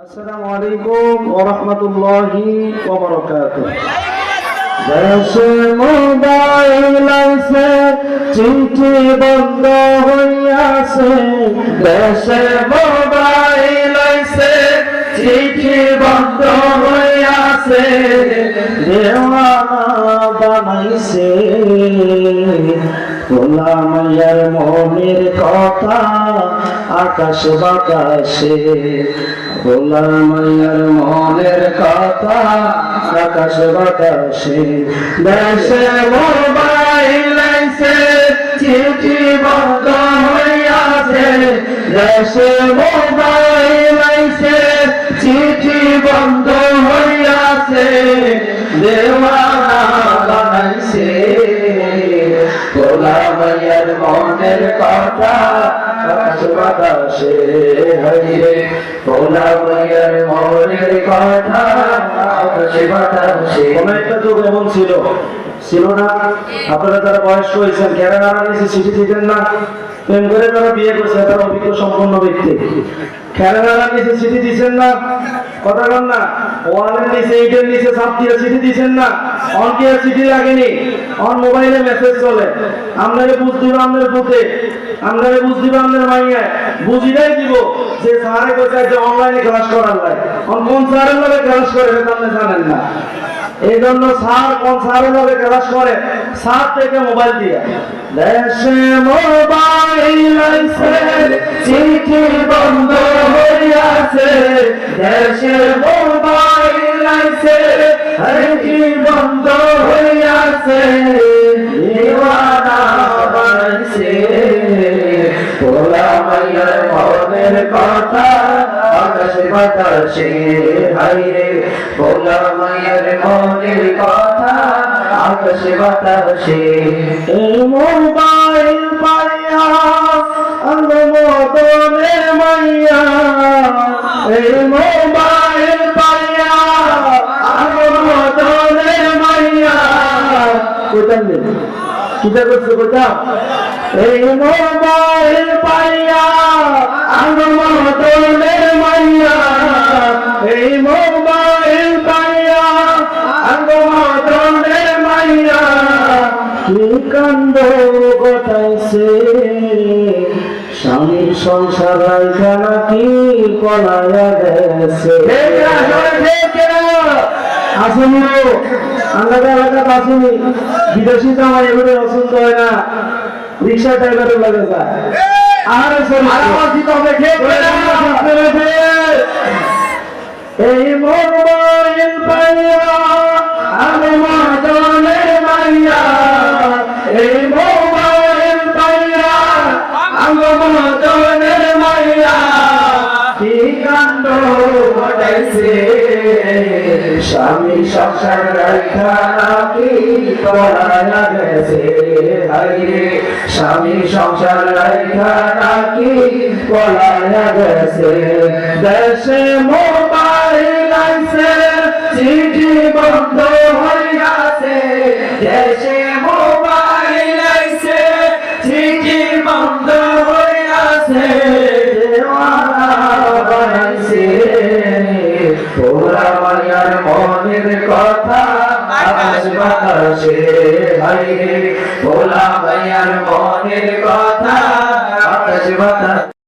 আসসালামু আলাইকুম ওয়া রাহমাতুল্লাহি ওয়া বারাকাতুহু। চিঠি বন্ধ হইয়াছে। দেশে মোবাইল চিঠি বন্ধ হইয়াছে। দেওয়ানা বানাইছে। গোলামাইয়ার মনের কথা আকাশ বাতাসে। গোলামাইয়ার মনের কথা আকাশ বাতাসে। দেশে মোবাইল আইছে চিঠি বন্ধ হইয়াছে। দেশে মোবাইল আইছে চিঠি বন্ধ হইয়াছে। দেওয়ানা ছিল। না? আপনারা যারা বয়স্ক হয়েছেন কেরানারা নিচে চিঠি দিতেন না। প্রেম করে তারা বিয়ে করছে, তারা অভিজ্ঞ সম্পন্ন ব্যক্তি। খেলানারা নিচে চিঠি দিচ্ছেন না? কথা বল না। ওয়ানের নিচে এইটের নিচে সাপ দিয়ে চিঠি দিচ্ছেন না? অন কি আর চিঠি লাগেনি। অন মোবাইলে মেসেজ চলে। আপনাকে বুঝ দিব আপনার পুঁতে আপনাকে বুঝ দিব আপনার মাইয়া বুঝিটাই দিব যে স্যারে কোথায় যে অনলাইনে ক্লাস করার লাগে। কোন স্যারের লগে ক্লাস করে আপনি জানেন না। এই জন্য স্যার কোন স্যারের লগে ক্লাস করে, স্যার থেকে মোবাইল দিয়ে। দেশে মোবাইল আছে, চিঠি বন্ধ হইয়াছে দেশে মোবাইল আছে, চিঠি বন্ধ হইয়াছে আকাশ বাতাসে হাইরে পোলা মাইয়ার মনের কথা আকাশ বাতাসে মোবাইল পাইয়া অঙ্গ মদনে মাইয়া মোবাইল পাইয়া অঙ্গ মদনে মাইয়া। কোথায় নেই করছে কোথা এই মোবাইল পাইয়া অঙ্গ মদনে মাইয়া এই মোবাইল পাইয়া অঙ্গ মদনে মাইয়া কি কাণ্ড ঘটাইছে স্বামী সংসার রাইখা নাকি পলায়া গেছে আসেনি আমাদের এলাকাত আসেনি বিদেশি জামাই এগুলো পছন্দ হয় না। রিক্সা ড্রাইভারের লাগে যায়। আর এই মোবাইল পাইয়া আমি মদনে মাইয়া এই মোবাইল পাইয়া আমি মদনে মাইয়া কি কাণ্ড স্বামী সংসার রাখা নাকি পড়ায়া গেছে স্বামী সংসার রাখা নাকি পড়ায়া গেছে দেশে মোবাইল আছে চিঠি বন্ধ হইয়াছে। দেশে মোবাইল আছে চিঠি বন্ধ হইয়াছে। দেওয়ানা মায়ার মনের কথা আকাশ বাতাসে হাইরে ভোলা মায়ার মনের কথা আকাশ বাতাস।